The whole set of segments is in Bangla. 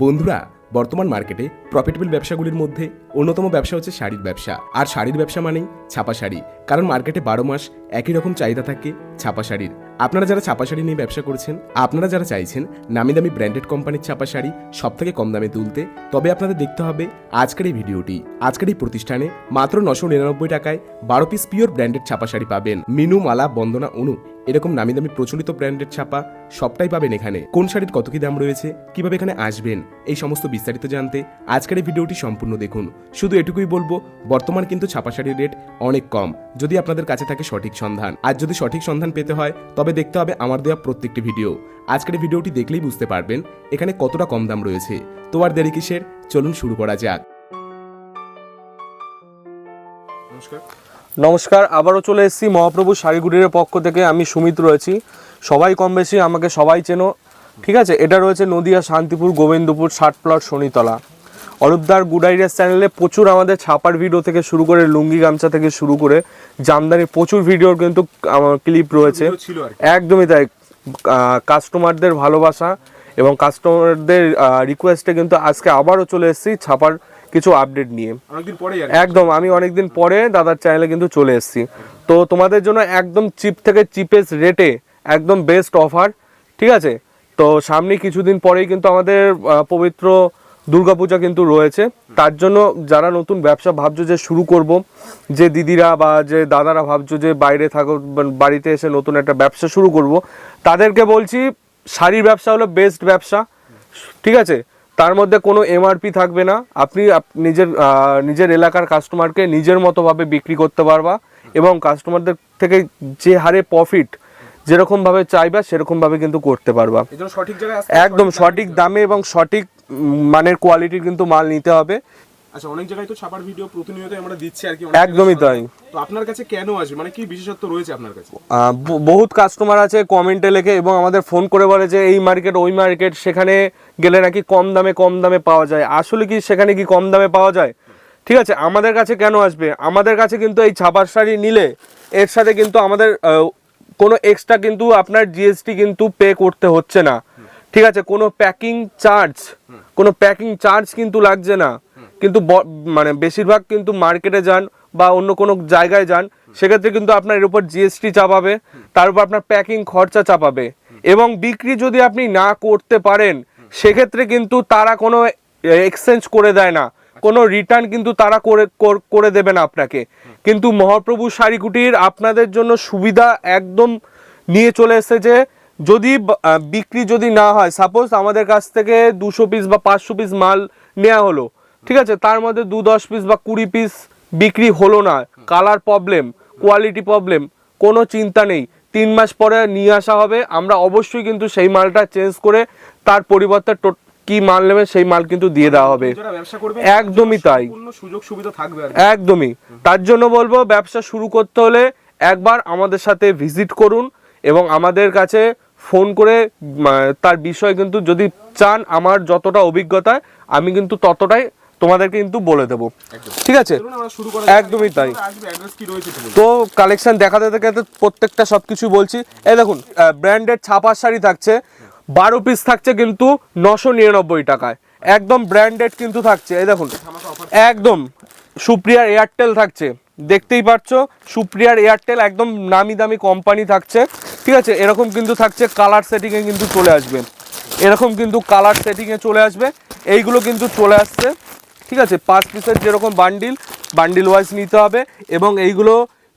বন্ধুরা, বর্তমান মার্কেটে প্রফিটেবল ব্যবসাগুলির মধ্যে অন্যতম ব্যবসা হচ্ছে শাড়ির ব্যবসা। আর শাড়ির ব্যবসা মানেই ছাপা শাড়ি। কারণ মার্কেটে বারো মাস একই রকম চাহিদা থাকে ছাপা শাড়ির। আপনারা যারা ছাপা শাড়ি নিয়ে ব্যবসা করছেন, আপনারা যারা চাইছেন নামি দামি ব্র্যান্ডেড কোম্পানির ছাপা শাড়ি সব থেকে কম দামে তুলতে, তবে আপনাদের দেখতে হবে আজকের এই ভিডিওটি। আজকের এই প্রতিষ্ঠানে মাত্র নশো নিরানব্বই টাকায় বারো পিস পিওর ব্র্যান্ডেড ছাপা শাড়ি পাবেন। মিনু, মালা, বন্দনা অনু এরকম নামি দামি প্রচলিত ব্র্যান্ডের ছাপা সবটাই পাবেন এখানে। কোন শাড়ির কত কি দাম রয়েছে, কীভাবে এখানে আসবেন, এই সমস্ত বিস্তারিত জানতে আজকের এই ভিডিওটি সম্পূর্ণ দেখুন। শুধু এটুকুই বলব, বর্তমান কিন্তু ছাপা শাড়ির রেট অনেক কম, যদি আপনাদের কাছে থাকে সঠিক সন্ধান। আর যদি সঠিক সন্ধান পেতে হয়, তবে দেখতে হবে আমার দেওয়া প্রত্যেকটি ভিডিও। আজকের ভিডিওটি দেখলেই বুঝতে পারবেন এখানে কতটা কম দাম রয়েছে। তো আর দেরি কিসের, চলুন শুরু করা যাক। নমস্কার। নমস্কার আবারও চলে এসেছি মহাপ্রভু শাড়িগুড়ির পক্ষ থেকে। আমি সুমিত রয়েছি। সবাই কম বেশি আমাকে সবাই চেনো। ঠিক আছে এটা রয়েছে নদিয়া শান্তিপুর গোবিন্দপুর ষাট প্লট শনিতলা। অরূপদার গুড আইডিয়াস চ্যানেলে প্রচুর আমাদের ছাপার ভিডিও থেকে শুরু করে লুঙ্গি গামছা থেকে শুরু করে জামদানির প্রচুর ভিডিওর কিন্তু আমার ক্লিপ রয়েছে। একদমই তাই। কাস্টমারদের ভালোবাসা এবং কাস্টমারদের রিকোয়েস্টে কিন্তু আজকে আবারও চলে এসেছি ছাপার কিছু আপডেট নিয়ে। অনেকদিন কি। একদম আমি অনেকদিন পরে দাদার চ্যানেলে কিন্তু চলে এসেছি। তো তোমাদের জন্য একদম চিপ থেকে চিপেস্ট রেটে একদম বেস্ট অফার ঠিক আছে? তো সামনে কিছুদিন পরেই কিন্তু আমাদের পবিত্র দুর্গাপূজা কিন্তু রয়েছে। তার জন্য যারা নতুন ব্যবসা ভাবছ যে শুরু করব যে দিদিরা বা যে দাদারা ভাবছ যে বাইরে থাকো বাড়িতে এসে নতুন একটা ব্যবসা শুরু করব তাদেরকে বলছি শাড়ির ব্যবসা হলো বেস্ট ব্যবসা ঠিক আছে? তার মধ্যে কোনো এমআরপি থাকবে না। আপনি নিজের নিজের এলাকার কাস্টমারকে নিজের মতোভাবে বিক্রি করতে পারবা এবং কাস্টমারদের থেকে যে হারে প্রফিট যেরকমভাবে চাইবা সেরকম ভাবে কিন্তু করতে পারবা। সঠিক জায়গায় একদম সঠিক দামে এবং সঠিক মানের কোয়ালিটির কিন্তু মাল নিতে হবে। আচ্ছা অনেক জায়গায় তো ছাপার ভিডিও প্রতিনিয়ত আমরা দিচ্ছি আর কি একদমই তাই। তো আপনার কাছে কেন আসবে? মানে কি বিশেষত্ব রয়েছে আপনার কাছে? বহুত কাস্টমার আছে কমেন্টে লেখে এবং আমাদের ফোন করে বলে যে এই মার্কেট ওই মার্কেট সেখানে গেলে নাকি কম দামে কম দামে পাওয়া যায়। আসলে কি সেখানে কি কম দামে পাওয়া যায়? ঠিক আছে আমাদের কাছে কেন আসবে? আমাদের কাছে কিন্তু এই ছাপার শাড়ি নিলে এর সাথে কিন্তু আমাদের কোনো এক্সট্রা কিন্তু আপনার জিএসটি কিন্তু পে করতে হচ্ছে না। ঠিক আছে, কোনো প্যাকিং চার্জ কোনো প্যাকিং চার্জ কিন্তু লাগছে না। কিন্তু মানে বেশিরভাগ কিন্তু মার্কেটে যান বা অন্য কোনো জায়গায় যান, সেক্ষেত্রে কিন্তু আপনার এর উপর জিএসটি চাপাবে, তার উপর আপনার প্যাকিং খরচা চাপাবে। এবং বিক্রি যদি আপনি না করতে পারেন, সেক্ষেত্রে কিন্তু তারা কোনো এক্সচেঞ্জ করে দেয় না। কোনো রিটার্ন কিন্তু তারা করে করে দেবে না আপনাকে। কিন্তু মহাপ্রভু শাড়িকুটির আপনাদের জন্য সুবিধা একদম নিয়ে চলে এসেছে যে যদি বিক্রি যদি না হয় সাপোজ আমাদের কাছ থেকে দুশো পিস বা পাঁচশো পিস মাল নেওয়া হলো ঠিক আছে? তার মধ্যে দু দশ পিস বা কুড়ি পিস বিক্রি হলো না। কালার প্রবলেম কোয়ালিটি প্রবলেম কোনো চিন্তা নেই। তিন মাস পরে নিয়ে আসা হবে। আমরা অবশ্যই কিন্তু সেই মালটা চেঞ্জ করে তার পরিবর্তে কি মাল নেবে সেই মাল কিন্তু দিয়ে দেওয়া হবে। একদমই তাই। সুযোগ সুবিধা থাকবে একদমই। তার জন্য বলব ব্যবসা শুরু করতে হলে একবার আমাদের সাথে ভিজিট করুন। এবং আমাদের কাছে ফোন করে তার বিষয় কিন্তু যদি চান আমার যতটা অভিজ্ঞতা আমি কিন্তু ততটাই তোমাদেরকে কিন্তু বলে দেবো। ঠিক আছে? চলুন আমরা শুরু করা একদমই তাই। আসবে অ্যাড্রেস কি রয়েছে একটু বলুন। তো কালেকশন দেখাতে দেখাতে প্রত্যেকটা সবকিছু বলছি। এই দেখুন ব্র্যান্ডেড ছাপার শাড়ি থাকছে বারো পিস থাকছে কিন্তু নশো নিরানব্বই টাকায়। একদম ব্র্যান্ডেড কিন্তু থাকছে। এই দেখুন একদম সুপ্রিয়ার এয়ারটেল থাকছে। দেখতেই পাচ্ছ সুপ্রিয়ার এয়ারটেল একদম নামি দামি কোম্পানি থাকছে। ঠিক আছে এরকম কিন্তু থাকছে কালার সেটিংয়ে কিন্তু চলে আসবে। এরকম কিন্তু কালার সেটিংয়ে চলে আসবে। এইগুলো কিন্তু চলে আসছে। ঠিক আছে পাঁচ পিসের যেরকম বান্ডিল বান্ডিল ওয়াইজ নিতে হবে এবং এইগুলো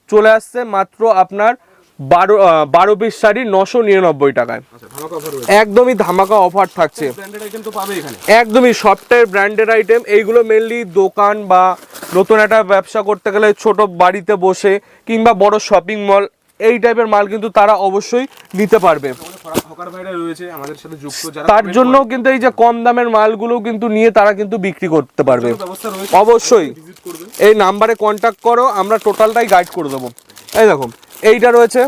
চলে আসছে মাত্র আপনার বারো বারো পিস শাড়ি নশো নিরানব্বই টাকায়। আচ্ছা একদমই ধামাকা অফার থাকছে। একদমই সফটওয়্যার ব্র্যান্ডেড আইটেম এইগুলো মেনলি দোকান বা নতুন একটা ব্যবসা করতে গেলে ছোট বাড়িতে বসে কিংবা বড় শপিং মল এই টাইপের মাল কিন্তু তারা অবশ্যই নিতে পারবে। তার জন্য কিন্তু এই যে কম দামের মালগুলো কিন্তু নিয়ে তারা কিন্তু বিক্রি করতে পারবে। অবশ্যই। এই নাম্বারে কন্ট্যাক্ট করো আমরা টোটালটাই গাইড করে দেবো। এই দেখো এইটা রয়েছে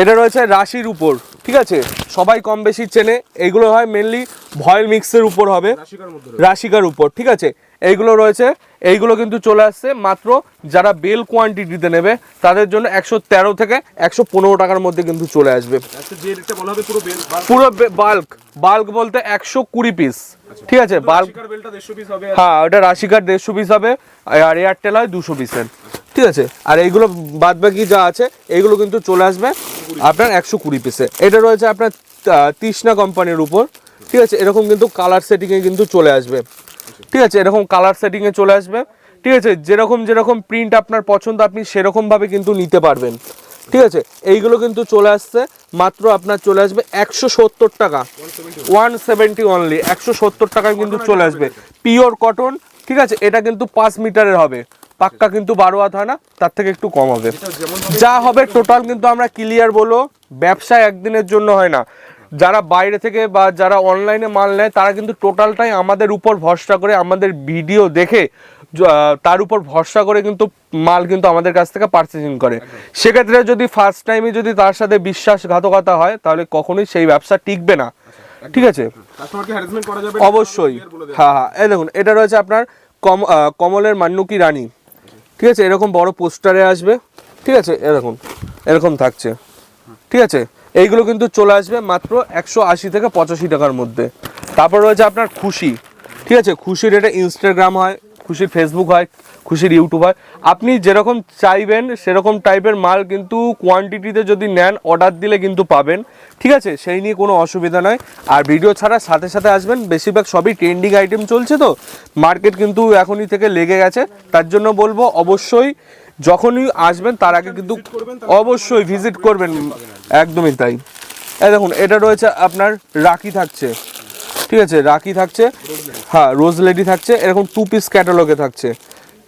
এটা রয়েছে রাশির উপর। ঠিক আছে? সবাই কম বেশি চেনে। এইগুলো হয় মেনলি ভয়েল মিক্সের উপর হবে। রাশিকার উপর ঠিক আছে? এইগুলো রয়েছে। এইগুলো কিন্তু চলে আসছে মাত্র যারা বেল কোয়ান্টিটিতে নেবে তাদের জন্য একশো তেরো থেকে একশো পনেরো টাকার মধ্যে কিন্তু চলে আসবে। আচ্ছা পুরো বাল্ক বাল্ক বলতে একশো কুড়ি পিস ঠিক আছে? বাল্ক দেড়শো পিস হবে। হ্যাঁ ওটা রাশিকার দেড়শো পিস হবে আর এয়ারটেল হয় দুশো পিসের ঠিক আছে? আর এইগুলো বাদ বাকি যা আছে, এইগুলো কিন্তু চলে আসবে আপনার একশো কুড়ি পিসে এটা রয়েছে আপনার তৃষ্ণা কোম্পানির উপর, ঠিক আছে? এরকম কিন্তু কালার সেটিংয়ে কিন্তু চলে আসবে। ঠিক আছে? এরকম কালার সেটিংয়ে চলে আসবে। ঠিক আছে? যেরকম যেরকম প্রিন্ট আপনার পছন্দ, আপনি সেরকমভাবে কিন্তু নিতে পারবেন। ঠিক আছে? এইগুলো কিন্তু চলে আসছে, মাত্র আপনার চলে আসবে একশো সত্তর টাকা। ওয়ান সেভেন্টি অনলি একশো সত্তর টাকায় কিন্তু চলে আসবে। পিওর কটন ঠিক আছে? এটা কিন্তু পাঁচ মিটারের হবে। পাক্কা কিন্তু বারো হাত হয় না তার থেকে একটু কম হবে। যা হবে টোটাল কিন্তু আমরা ক্লিয়ার বলো ব্যবসা একদিনের জন্য হয় না। যারা বাইরে থেকে বা যারা অনলাইনে মাল নেয় তারা কিন্তু টোটালটাই আমাদের উপর ভরসা করে আমাদের ভিডিও দেখে তার উপর ভরসা করে কিন্তু মাল কিন্তু আমাদের কাছ থেকে পারচেজিং করে। সেক্ষেত্রে যদি ফার্স্ট টাইমে যদি তার সাথে বিশ্বাসঘাতকতা হয় তাহলে কখনোই সেই ব্যবসা টিকবে না। ঠিক আছে? অবশ্যই। হ্যাঁ হ্যাঁ। এই দেখুন এটা রয়েছে আপনার কম কমলের মান্নুকি রানী। ঠিক আছে, এরকম বড় পোস্টারে আসবে, ঠিক আছে, এরকম এরকম থাকছে, ঠিক আছে? এইগুলো কিন্তু চলে আসবে মাত্র একশো আশি থেকে পঁচাশি টাকার মধ্যে। তারপর রয়েছে আপনার খুশি, ঠিক আছে? খুশির এটা ইনস্টাগ্রাম হয়, খুশির ফেসবুক হয় খুশির ইউটিউবার। আপনি যেরকম চাইবেন সেরকম টাইপের মাল কিন্তু কোয়ান্টিটিতে যদি নেন অর্ডার দিলে কিন্তু পাবেন। ঠিক আছে? সেই নিয়ে কোনো অসুবিধা নয়। আর ভিডিও ছাড়া সাথে সাথে আসবেন বেশিরভাগ সবই ট্রেন্ডিং আইটেম চলছে তো? মার্কেট কিন্তু এখনই থেকে লেগে গেছে। তার জন্য বলব অবশ্যই যখনই আসবেন তার আগে কিন্তু অবশ্যই ভিজিট করবেন। একদমই তাই। দেখুন এটা রয়েছে আপনার রাখি থাকছে। ঠিক আছে? রাখি থাকছে। হ্যাঁ রোজ লেডি থাকছে। এরকম টু পিস ক্যাটালগে থাকছে।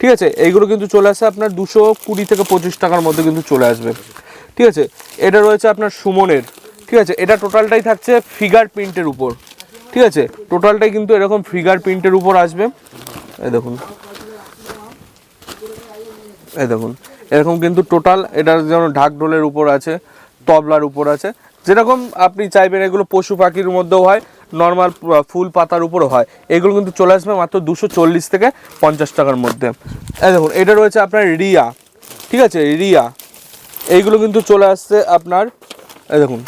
ঠিক আছে? এইগুলো কিন্তু চলে আসে আপনার দুশো কুড়ি থেকে পঁচিশ টাকার মধ্যে কিন্তু চলে আসবে। ঠিক আছে? এটা রয়েছে আপনার সুমনের। ঠিক আছে? এটা টোটালটাই থাকছে ফিগার প্রিন্টের উপর। ঠিক আছে? টোটালটাই কিন্তু এরকম ফিগার প্রিন্টের উপর আসবে। এই দেখুন। এই দেখুন। এরকম কিন্তু টোটাল এটার যেমন ঢাকঢোলের উপর আছে, তবলার উপর আছে। যেরকম আপনি চাইবেন এগুলো পশু পাখির মধ্যেও হয় নর্মাল ফুল পাতার উপরও হয়। এগুলো কিন্তু চলে আসবে মাত্র দুশো চল্লিশ থেকে পঞ্চাশ টাকার মধ্যে। দেখুন, এটা রয়েছে আপনার রিয়া। ঠিক আছে, রিয়া। এইগুলো কিন্তু চলে আসছে আপনার দেখুন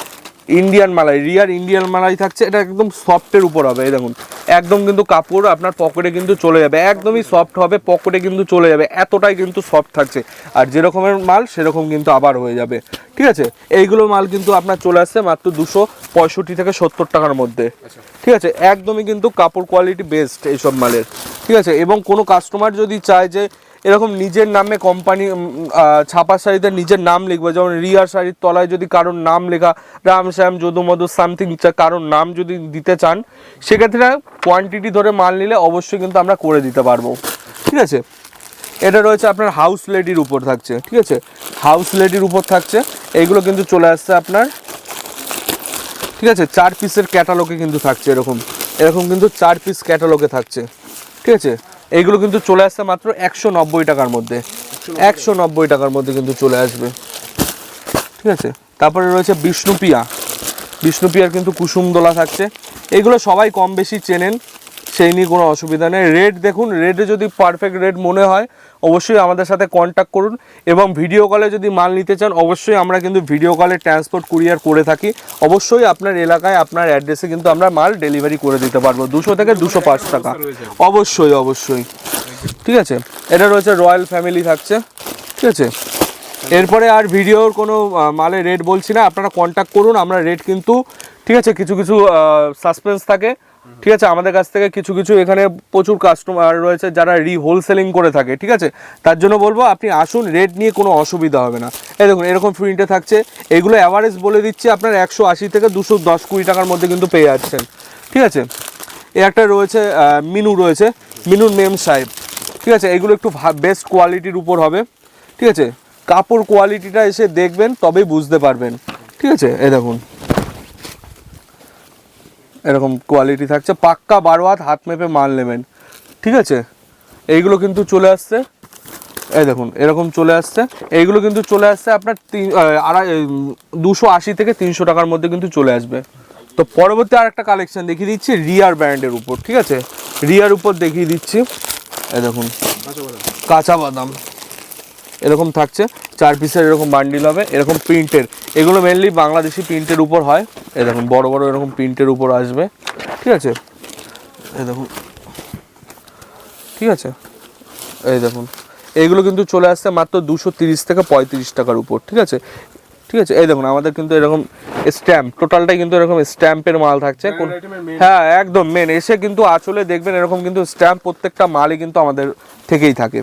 ইন্ডিয়ান মালাই রিয়ার ইন্ডিয়ান মালাই থাকছে এটা একদম সফটের উপর হবে এই দেখুন। একদম কিন্তু কাপড় আপনার পকেটে কিন্তু চলে যাবে একদমই সফট হবে পকেটে কিন্তু চলে যাবে এতটাই কিন্তু সফট থাকছে। আর যেরকমের মাল সেরকম কিন্তু আবার হয়ে যাবে ঠিক আছে? এইগুলো মাল কিন্তু আপনার চলে আসছে মাত্র দুশো পঁয়ষট্টি থেকে সত্তর টাকার মধ্যে ঠিক আছে? একদমই কিন্তু কাপড় কোয়ালিটি বেস্ট এইসব মালের ঠিক আছে? এবং কোনো কাস্টমার যদি চায় যে এরকম নিজের নামে কোম্পানি ছাপা শাড়িতে নিজের নাম লিখবে। যেমন রিয়ার শাড়ির তলায় যদি কারোর নাম লেখা, রাম শ্যাম যদু মধু সামথিং কারোর নাম যদি দিতে চান, সেক্ষেত্রে কোয়ান্টিটি ধরে মাল নিলে অবশ্যই কিন্তু আমরা করে দিতে পারব। ঠিক আছে? এটা রয়েছে আপনার হাউস লেডির উপর থাকছে। ঠিক আছে? হাউস লেডির উপর থাকছে। এইগুলো কিন্তু চলে আসছে আপনার। ঠিক আছে? চার পিসের ক্যাটালগে কিন্তু থাকছে এরকম। এরকম কিন্তু চার পিস ক্যাটালগে থাকছে। ঠিক আছে? এইগুলো কিন্তু চলে আসছে মাত্র একশো নব্বই টাকার মধ্যে। একশো নব্বই টাকার মধ্যে কিন্তু চলে আসবে। ঠিক আছে? তারপরে রয়েছে বিষ্ণুপিয়া বিষ্ণুপিয়ার কিন্তু কুসুম দোলা থাকছে। এগুলো সবাই কম বেশি চেনেন। সেই নিয়ে কোনো অসুবিধা নেই। রেট দেখুন রেটে যদি পারফেক্ট রেট মনে হয়, অবশ্যই আমাদের সাথে কন্ট্যাক্ট করুন এবং ভিডিও কলে যদি মাল নিতে চান, অবশ্যই আমরা কিন্তু ভিডিও কলে ট্রান্সপোর্ট কুরিয়ার করে থাকি। অবশ্যই আপনার এলাকায় আপনার অ্যাড্রেসে কিন্তু আমরা মাল ডেলিভারি করে দিতে পারব, দুশো থেকে দুশো পাঁচ টাকা। অবশ্যই অবশ্যই। ঠিক আছে? এটা রয়েছে রয়্যাল ফ্যামিলি থাকছে। ঠিক আছে? এরপরে আর ভিডিওর কোনো মালের রেট বলছি না, আপনারা কন্ট্যাক্ট করুন, আমরা রেট কিন্তু, ঠিক আছে, কিছু কিছু সাসপেন্স থাকে। ঠিক আছে? আমাদের কাছ থেকে কিছু কিছু এখানে প্রচুর কাস্টমার রয়েছে যারা রি হোলসেলিং করে থাকে, ঠিক আছে? তার জন্য বলব, আপনি আসুন রেট নিয়ে কোনো অসুবিধা হবে না। এই দেখুন, এরকম প্রিন্টে থাকছে। এগুলো অ্যাভারেজ বলে দিচ্ছি, আপনার একশো আশি থেকে দুশো দশ কুড়ি টাকার মধ্যে কিন্তু পেয়ে যাচ্ছেন। ঠিক আছে? এ একটা রয়েছে মিনু রয়েছে, মিনুর মেম সাহেব। ঠিক আছে? এগুলো একটু বেস্ট কোয়ালিটির উপর হবে। ঠিক আছে? কাপড় কোয়ালিটিটা এসে দেখবেন, তবেই বুঝতে পারবেন। ঠিক আছে? এ দেখুন। এরকম কোয়ালিটি থাকছে। পাক্কা বারো হাত হাত মেপে মাল নেবেন। ঠিক আছে? এইগুলো কিন্তু চলে আসছে। এই দেখুন এরকম চলে আসছে। এইগুলো কিন্তু চলে আসছে আপনার তিন আড়াই দুশো আশি থেকে তিনশো টাকার মধ্যে কিন্তু চলে আসবে। তো পরবর্তী আর একটা কালেকশন দেখিয়ে দিচ্ছি রিয়ার ব্র্যান্ডের উপর। ঠিক আছে? রিয়ার উপর দেখিয়ে দিচ্ছি। এই দেখুন কাঁচা বাদাম। এরকম থাকছে। চার পিসের এরকম বান্ডিল হবে এরকম প্রিন্টের এগুলো মেনলি বাংলাদেশি প্রিন্টের উপর হয়। এই দেখুন বড় বড় এরকম প্রিন্টের উপর আসবে। ঠিক আছে? এই দেখুন। ঠিক আছে? এই দেখুন। এইগুলো কিন্তু চলে আসছে মাত্র দুশো তিরিশ থেকে পঁয়ত্রিশ টাকার উপর। ঠিক আছে? ঠিক আছে? এই দেখুন আমাদের কিন্তু এরকম স্ট্যাম্প টোটালটাই কিন্তু এরকম স্ট্যাম্পের মাল থাকছে। হ্যাঁ একদম মেন এসে কিন্তু আঁচলে দেখবেন এরকম কিন্তু স্ট্যাম্প প্রত্যেকটা মালই কিন্তু আমাদের থেকেই থাকে।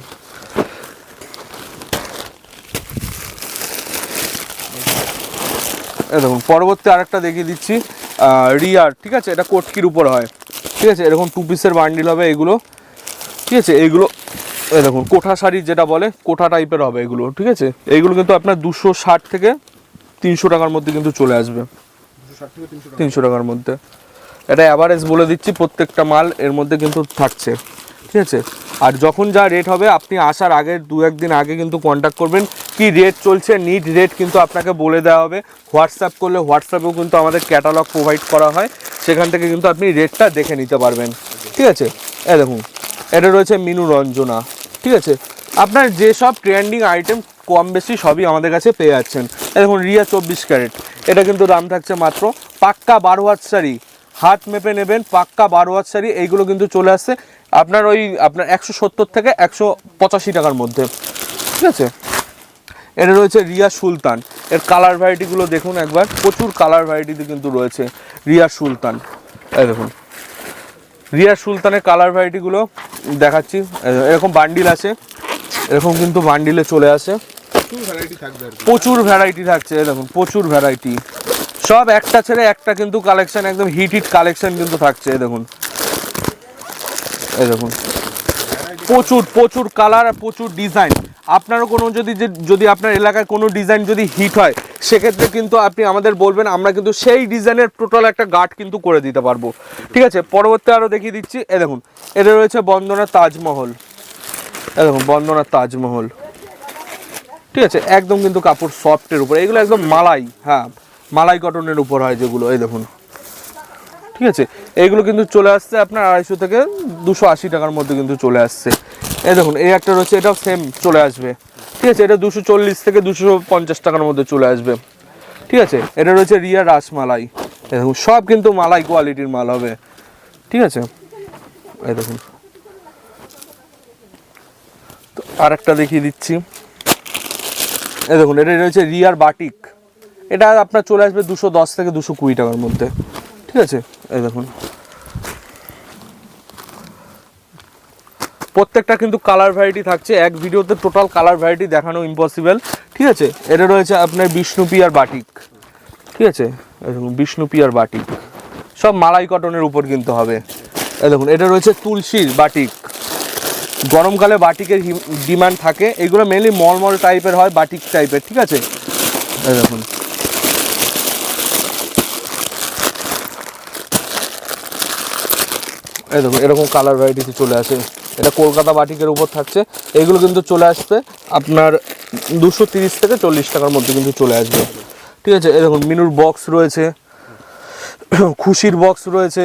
দেখুন, পরবর্তী আরেকটা দেখিয়ে দিচ্ছি রিয়ার ঠিক আছে? এটা কোটকির উপর হয়। ঠিক আছে? এরকম টু পিসের বান্ডিল হবে এগুলো। ঠিক আছে? এইগুলো এই দেখুন, কোঠা শাড়ি যেটা বলে, কোঠা টাইপের হবে এগুলো, ঠিক আছে? এইগুলো কিন্তু আপনার দুশো ষাট থেকে তিনশো টাকার মধ্যে কিন্তু চলে আসবে। তিনশো টাকার মধ্যে। এটা অ্যাভারেজ বলে দিচ্ছি, প্রত্যেকটা মাল এর মধ্যে কিন্তু থাকছে। ঠিক আছে আর যখন যা রেট হবে, আপনি আসার আগে দু একদিন আগে কিন্তু কন্ট্যাক্ট করবেন কি রেট চলছে নিট রেট কিন্তু আপনাকে বলে দেওয়া হবে। হোয়াটসঅ্যাপ করলে হোয়াটসঅ্যাপেও কিন্তু আমাদের ক্যাটালগ প্রোভাইড করা হয়। সেখান থেকে কিন্তু আপনি রেটটা দেখে নিতে পারবেন। ঠিক আছে? এ দেখুন, এটা রয়েছে মিনু রঞ্জনা। ঠিক আছে? আপনার যেসব ট্রেন্ডিং আইটেম কম বেশি সবই আমাদের কাছে পেয়ে যাচ্ছেন। দেখুন, রিয়া চব্বিশ ক্যারেট। এটা কিন্তু দাম থাকছে মাত্র পাক্কা বারো হাত শাড়ি। হাত মেপে নেবেন, পাক্কা বারো হাত শাড়ি, এইগুলো কিন্তু চলে আসছে। আপনার ওই আপনার একশো সত্তর থেকে একশো পঁচাশি টাকার মধ্যে। ঠিক আছে? এটা রয়েছে রিয়া সুলতান। এর কালার ভ্যারাইটিগুলো দেখুন একবার। প্রচুর কালার ভ্যারাইটিতে কিন্তু রয়েছে রিয়া সুলতান। এই দেখুন। রিয়া সুলতানের কালার ভ্যারাইটিগুলো দেখাচ্ছি। এরকম বান্ডিল আছে। এরকম কিন্তু বান্ডিলে চলে আসে। ভ্যারাইটি থাকবে প্রচুর ভ্যারাইটি থাকছে এই দেখুন প্রচুর ভ্যারাইটি সব একটা ছেড়ে একটা কিন্তু কালেকশন একদম হিট হিট কালেকশন কিন্তু থাকছে এই দেখুন। এই দেখুন। প্রচুর প্রচুর কালার আর প্রচুর ডিজাইন আপনারও কোনো যদি যদি আপনার এলাকায় কোনো ডিজাইন যদি হিট হয়, সেক্ষেত্রে কিন্তু আপনি আমাদের বলবেন, আমরা কিন্তু সেই ডিজাইনের টোটাল একটা গার্ড কিন্তু করে দিতে পারব। ঠিক আছে? পরবর্তী আরও দেখিয়ে দিচ্ছি। এ দেখুন এটা রয়েছে বন্দনা তাজমহল। এ দেখুন, বন্দনা তাজমহল। ঠিক আছে? একদম কিন্তু কাপড় সফটের উপর। এগুলো একদম মালাই হ্যাঁ মালাই কটনের উপর হয় যেগুলো, এই দেখুন। ঠিক আছে? এইগুলো কিন্তু চলে আসছে আপনার আড়াইশো থেকে দুশো আশি টাকার মধ্যে কিন্তু চলে আসছে। এই দেখুন, এই একটা রয়েছে, এটাও সেম চলে আসবে। ঠিক আছে? এটা দুশো চল্লিশ থেকে দুশো পঞ্চাশ টাকার মধ্যে চলে আসবে। ঠিক আছে? এটা রয়েছে রিয়া রাসমালাই। এই দেখুন, সব কিন্তু মালাই কোয়ালিটির মাল হবে। ঠিক আছে? এই দেখুন। তো আর একটা দেখিয়ে দিচ্ছি। এই দেখুন, এটা রয়েছে রিয়ার বাটিক। এটা আপনার চলে আসবে দুশো দশ থেকে দুশো কুড়ি টাকার মধ্যে। ঠিক আছে, এই দেখুন। প্রত্যেকটা কিন্তু কালার ভ্যারাইটি থাকছে, এক ভিডিওতে টোটাল কালার ভ্যারাইটি দেখানো ইম্পসিবল ঠিক আছে? এটা রয়েছে আপনার বিষ্ণুপি আর বাটিক, ঠিক আছে? বিষ্ণুপি আর বাটিক। সব মালাই কটনের উপর কিন্তু হবে। এই দেখুন, এটা রয়েছে তুলসীর বাটিক। গরমকালে বাটিকের ডিমান্ড থাকে। এগুলো মেনলি মলমল টাইপের হয়, বাটিক টাইপের ঠিক আছে? এই দেখুন। এই দেখুন, এরকম কালার ভ্যারাইটিতে চলে আসে। এটা কলকাতা বাটিকের উপর থাকছে। এগুলো কিন্তু চলে আসবে আপনার দুশো তিরিশ থেকে চল্লিশ টাকার মধ্যে কিন্তু চলে আসবে। ঠিক আছে দেখুন, মিনুর বক্স রয়েছে, খুশির বক্স রয়েছে,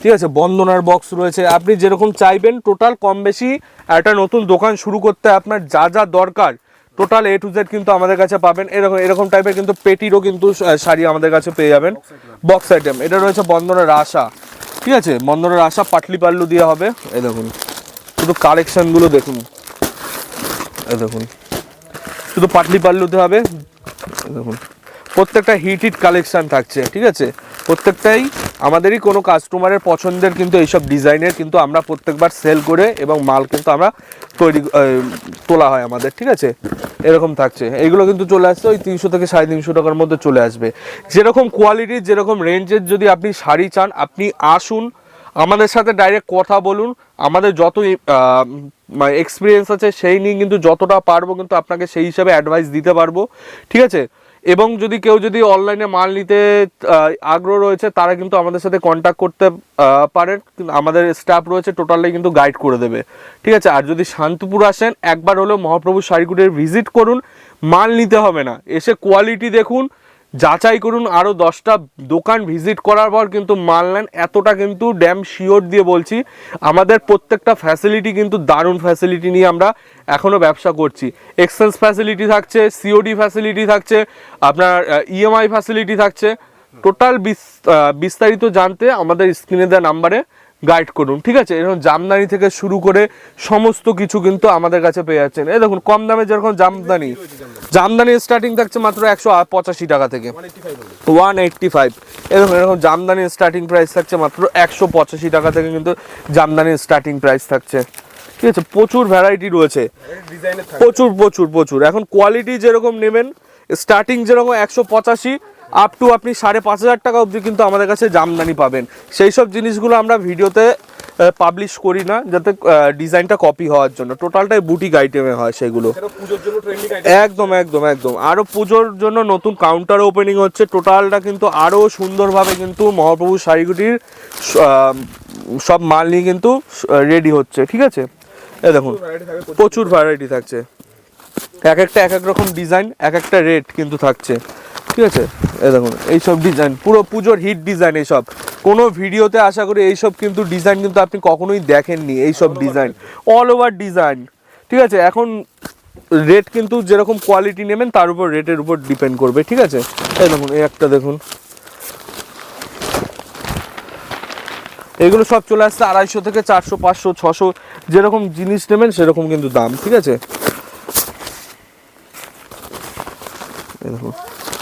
ঠিক আছে, বন্দনার বক্স রয়েছে। আপনি যেরকম চাইবেন টোটাল কম বেশি একটা নতুন দোকান শুরু করতে আপনার যা যা দরকার টোটাল এ টু জেড কিন্তু আমাদের কাছে পাবেন। এরকম এরকম টাইপের কিন্তু পেটিরও কিন্তু শাড়ি আমাদের কাছে পেয়ে যাবেন। বক্স আইটেম এটা রয়েছে বন্দনার আশা। ঠিক আছে, মন্দরের আশা পাটলি পাল্লু দিয়ে হবে। এ দেখুন, শুধু কালেকশনগুলো দেখুন। এ দেখুন, শুধু পাটলি পাল্লুতে হবে দেখুন প্রত্যেকটা হিট হিট কালেকশন থাকছে, ঠিক আছে? প্রত্যেকটাই আমাদেরই কোনো কাস্টমারের পছন্দের কিন্তু এইসব ডিজাইনের কিন্তু আমরা প্রত্যেকবার সেল করে এবং মাল কিন্তু আমরা তৈরি তোলা হয় আমাদের, ঠিক আছে? এরকম থাকছে। এইগুলো কিন্তু চলে আসছে ওই তিনশো থেকে সাড়ে তিনশো টাকার মধ্যে চলে আসবে। যেরকম কোয়ালিটির যেরকম রেঞ্জের যদি আপনি শাড়ি চান, আপনি আসুন, আমাদের সাথে ডাইরেক্ট কথা বলুন। আমাদের যত এক্সপিরিয়েন্স আছে, সেই নিয়ে কিন্তু যতটা পারব কিন্তু আপনাকে সেই হিসাবে অ্যাডভাইস দিতে পারব, ঠিক আছে? এবং যদি কেউ যদি অনলাইনে মাল নিতে আগ্রহ রয়েছে, তারা কিন্তু আমাদের সাথে কন্ট্যাক্ট করতে পারেন। আমাদের স্টাফ রয়েছে টোটালি কিন্তু গাইড করে দেবে। ঠিক আছে? আর যদি শান্তিপুর আসেন, একবার হলেও মহাপ্রভু শাড়িগুটির ভিজিট করুন। মাল নিতে হবে না। এসে কোয়ালিটি দেখুন যাচাই করুন আরও দশটা দোকান ভিজিট করার পর কিন্তু মাল নেন। এতটা কিন্তু ড্যাম শিওর দিয়ে বলছি, আমাদের প্রত্যেকটা ফ্যাসিলিটি কিন্তু দারুণ ফ্যাসিলিটি নিয়ে আমরা এখনও ব্যবসা করছি। এক্সচেঞ্জ ফ্যাসিলিটি থাকছে সিওডি ফ্যাসিলিটি থাকছে, আপনার ইএমআই ফ্যাসিলিটি থাকছে। টোটাল বিস্তারিত জানতে আমাদের স্ক্রিনে দেওয়া নাম্বারে গাইড করুন, ঠিক আছে? এরকম জামদানি থেকে শুরু করে সমস্ত কিছু কিন্তু আমাদের কাছে পেয়ে যাচ্ছেন। এই দেখুন, কম দামে যেরকম জামদানি জামদানি স্টার্টিং থাকছে মাত্র একশো পঁচাশি টাকা থেকে। ওয়ান এইট্টি ফাইভ এরকম এরকম জামদানির স্টার্টিং প্রাইস থাকছে মাত্র একশো পঁচাশি টাকা থেকে কিন্তু জামদানির স্টার্টিং প্রাইস থাকছে। ঠিক আছে, প্রচুর ভ্যারাইটি রয়েছে। প্রচুর প্রচুর প্রচুর। এখন কোয়ালিটি যেরকম নেবেন স্টার্টিং যেরকম একশো পঁচাশি আপ টু আপনি সাড়ে পাঁচ হাজার টাকা অবধি কিন্তু আমাদের কাছে জামদানি পাবেন। সেই সব জিনিসগুলো আমরা ভিডিওতে পাবলিশ করি না যাতে ডিজাইনটা কপি হওয়ার জন্য। টোটালটাই বুটিক আইটেমে হয় সেগুলো। একদম একদম একদম। আরও পুজোর জন্য নতুন কাউন্টার ওপেনিং হচ্ছে। টোটালটা কিন্তু আরও সুন্দরভাবে কিন্তু মহাপ্রভু শাড়িগুটির সব মাল নিয়ে কিন্তু রেডি হচ্ছে। ঠিক আছে? এ দেখুন প্রচুর ভ্যারাইটি থাকছে। এক একটা এক এক রকম ডিজাইন এক একটা রেট কিন্তু থাকছে। ঠিক আছে? এই দেখুন এইসব ডিজাইন পুরো পুজোর হিট ডিজাইন এইসব কোনো ভিডিওতে আশা করি এইসব কিন্তু ডিজাইন কিন্তু আপনি কখনোই দেখেননি এইসব ডিজাইন অল ওভার ডিজাইন ঠিক আছে? এখন রেট কিন্তু যেরকম কোয়ালিটি নেবেন তার উপর রেটের উপর ডিপেন্ড করবে ঠিক আছে? এই দেখুন এই একটা দেখুন। এগুলো সব চলে আসছে আড়াইশো থেকে চারশো পাঁচশো ছশো যেরকম জিনিস নেবেন সেরকম কিন্তু দাম ঠিক আছে? দেখুন,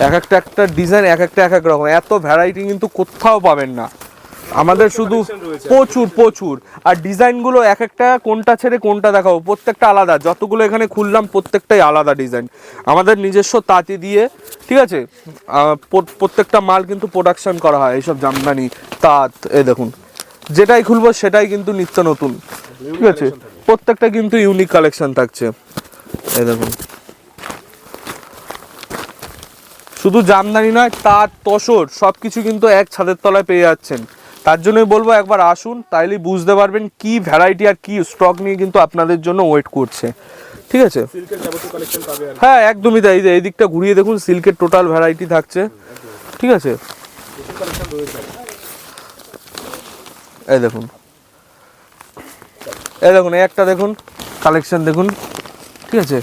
এক একটা একটা ডিজাইন এক একটা এক এক রকম। এত ভ্যারাইটি কিন্তু কোথাও পাবেন না। আমাদের শুধু প্রচুর প্রচুর। আর ডিজাইনগুলো এক একটা কোনটা ছেড়ে কোনটা দেখাবো প্রত্যেকটা আলাদা। যতগুলো এখানে খুললাম প্রত্যেকটাই আলাদা ডিজাইন আমাদের নিজস্ব তাঁতি দিয়ে ঠিক আছে? প্রত্যেকটা মাল কিন্তু প্রোডাকশন করা হয় এইসব জামদানি তাঁত এ দেখুন। যেটাই খুলবো সেটাই কিন্তু নিত্য নতুন। ঠিক আছে? প্রত্যেকটা কিন্তু ইউনিক কালেকশন থাকছে। এ দেখুন। শুধু জামদানি নয় তার তসর সব কিছু কিন্তু এক ছাদের তলায় পেয়ে যাচ্ছেন। তার জন্যই বলব একবার আসুন তাইলেই বুঝতে পারবেন কি ভ্যারাইটি আর কি স্টক নিয়ে কিন্তু আপনাদের জন্য ওয়েট করছে। ঠিক আছে? হ্যাঁ একদমই তাই। এই দিকটা ঘুরিয়ে দেখুন সিল্কের টোটাল ভ্যারাইটি থাকছে। ঠিক আছে? এই দেখুন। এই দেখুন এই একটা দেখুন কালেকশন দেখুন। ঠিক আছে?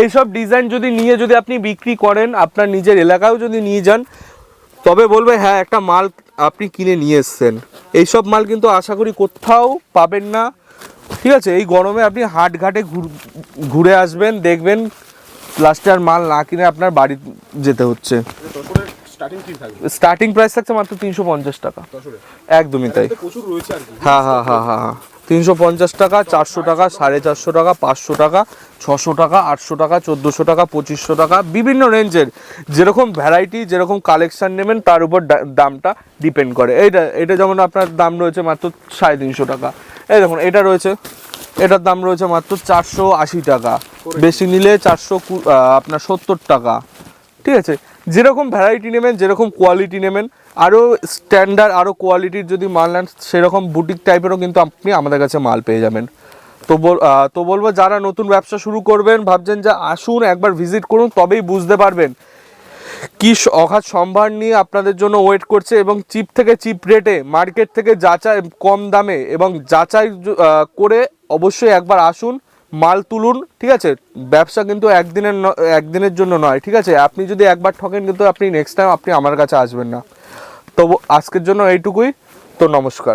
এইসব ডিজাইন যদি নিয়ে যদি আপনি বিক্রি করেন আপনার নিজের এলাকায়ও যদি নিয়ে যান তবে বলবে হ্যাঁ একটা মাল আপনি কিনে নিয়ে এসছেন। এইসব মাল কিন্তু আশা করি কোথাও পাবেন না। ঠিক আছে এই গরমে আপনি হাট ঘাটে ঘুরে আসবেন দেখবেন লাস্টে আর মাল না কিনে আপনার বাড়ি যেতে হচ্ছে। স্টার্টিং প্রাইস থাকছে মাত্র তিনশো পঞ্চাশ টাকা। একদমই তাই। হ্যাঁ হ্যাঁ হ্যাঁ হ্যাঁ হ্যাঁ। তিনশো পঞ্চাশ টাকা চারশো টাকা সাড়ে চারশো টাকা পাঁচশো টাকা ছশো টাকা আটশো টাকা চোদ্দোশো টাকা পঁচিশশো টাকা বিভিন্ন রেঞ্জের। যেরকম ভ্যারাইটি যেরকম কালেকশন নেবেন তার উপর দামটা ডিপেন্ড করে। এইটা এটা যেমন আপনার দাম রয়েছে মাত্র সাড়ে তিনশো টাকা। এই দেখুন এটা রয়েছে এটার দাম রয়েছে মাত্র চারশো আশি টাকা। বেশি নিলে চারশো আপনার সত্তর টাকা। ঠিক আছে? যেরকম ভ্যারাইটি নেবেন, যেরকম কোয়ালিটি নেবেন আরও স্ট্যান্ডার্ড আরও কোয়ালিটির যদি মাল নেন, সেরকম বুটিক টাইপেরও কিন্তু আপনি আমাদের কাছে মাল পেয়ে যাবেন। তো বল তো বলব, যারা নতুন ব্যবসা শুরু করবেন, ভাবছেন যে আসুন, একবার ভিজিট করুন, তবেই বুঝতে পারবেন কি অগাধ সম্ভার নিয়ে আপনাদের জন্য ওয়েট করছে এবং চিপ থেকে চিপ রেটে মার্কেট থেকে যাচাই কম দামে এবং যাচাই করে অবশ্যই একবার আসুন মাল তুলুন, ঠিক আছে? ব্যবসা কিন্তু একদিনের একদিনের জন্য নয়, ঠিক আছে? আপনি যদি একবার ঠকেন কিন্তু আপনি নেক্সট টাইম আপনি আমার কাছে আসবেন না। তবু আজকের জন্য এইটুকুই। তো নমস্কার।